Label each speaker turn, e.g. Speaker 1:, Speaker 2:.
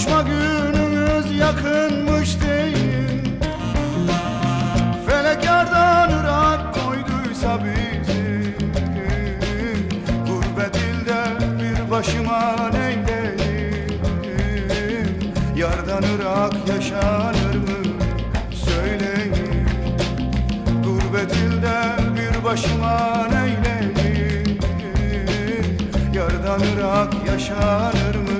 Speaker 1: Kavuşma günümüz yakınmış değil Felek yardan ırak koyduysa bizi. Gurbet ilde bir başıma neyleyim Yardan ırak yaşanır mı? Söyleyin. Gurbet ilde bir başıma neyleyim Yardan ırak yaşanır mı?